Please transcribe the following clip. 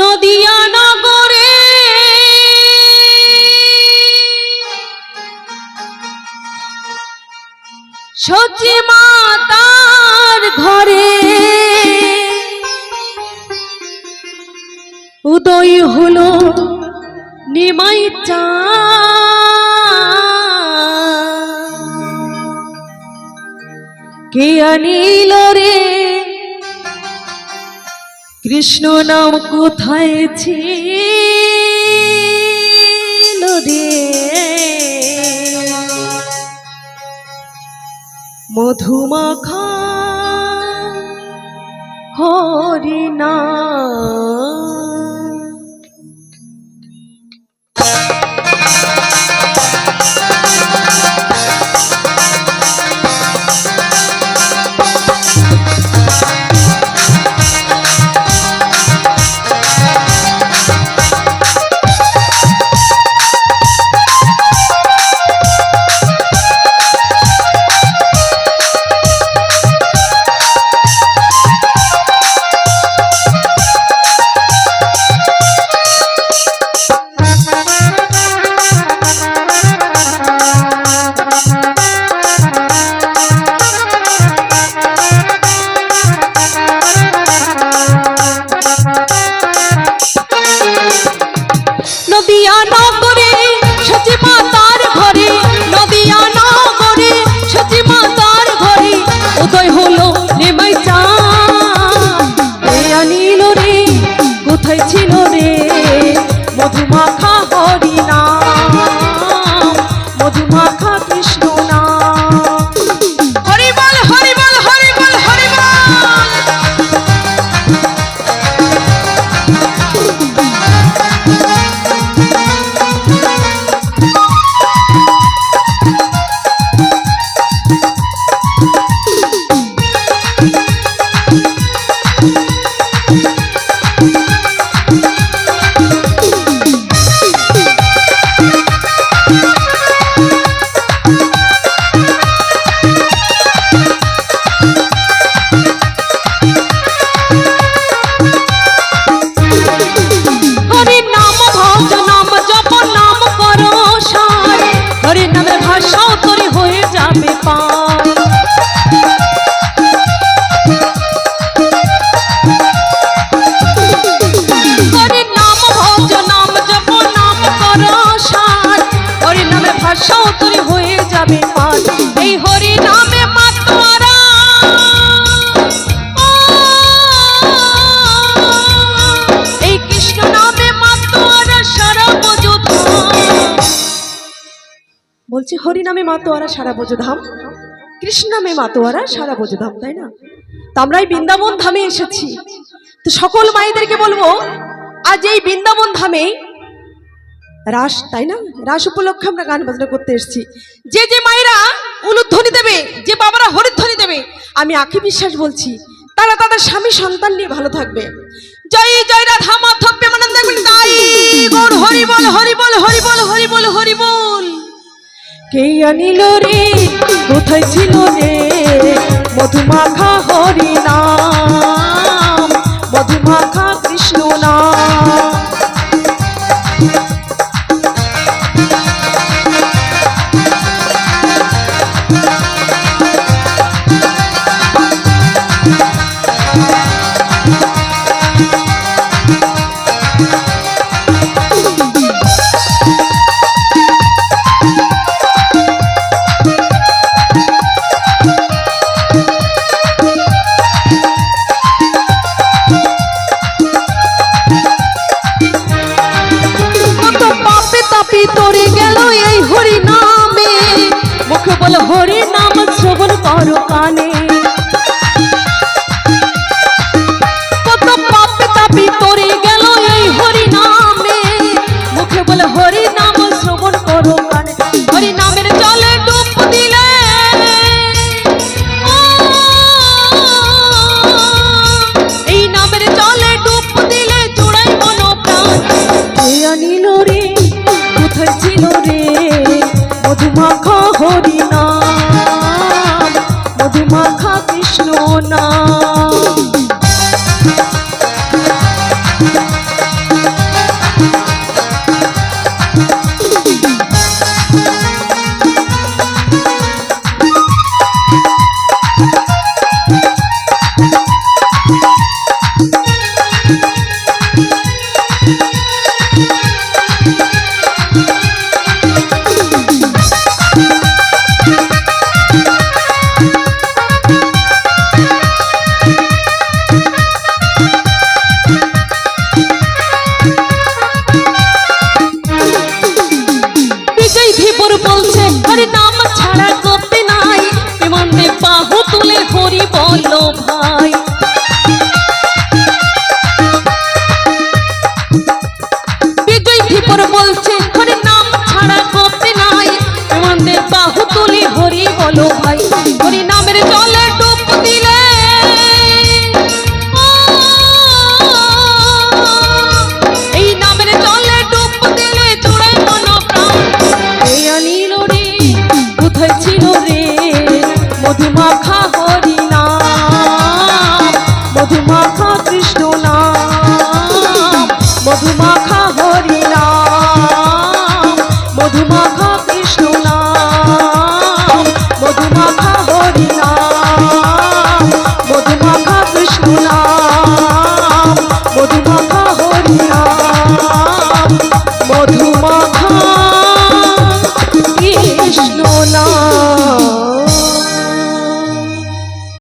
নদিয়া নগরে। সচি মাতার ঘরে। উদয় হলো নিমাই চা। কে আনিল রে কৃষ্ণ নাম কোথায় ছিল রে? মধুমাখা হরিনা নদিয়া নাম হরি নামের ভাষাও তোরে হয়ে যাবে পার এই হরি নামে নামে বলছি হরি নামে মাতোয়ারা সারা বোঝো ধাম কৃষ্ণ নামে মাতোয়ারা সারা বোঝো ধাম তাই না? তো আমরা এই বৃন্দাবন ধামে এসেছি। তো সকল মায়েদেরকে বলব, আজ এই বৃন্দাবন ধামে রাস, তাই না? রাস উপলক্ষে আমরা গান বাজনা করতে এসেছি। যে যে মায়েরা উলুধ্বনি দেবে, যে বাবারা হরিধ্বনি দেবে, আমি আখি বিশ্বাস বলছি, তারা তাদের স্বামী সন্তান নিয়ে ভালো থাকবে। জয় জয় রাধা মাধব প্রেমানন্দ তাই। গৌর, হরি বল কে আনিল রে, কোথায় ছিল রে? মধুমাখা হরি নাম হরি নাম শ্রবণ করো কানে। কত পাপে তাপি তরে গেল এই হরি নামে। মুখে বলে হরি সুর বলছে আরে নাম ছাড়া করতে নাই এমনে বাহু তুলে হরি বল ভাই। বিজয় ভিপর বলছে আরে নাম ছাড়া করতে নাই এমনে বাহু তুলে হরি বল ভাই।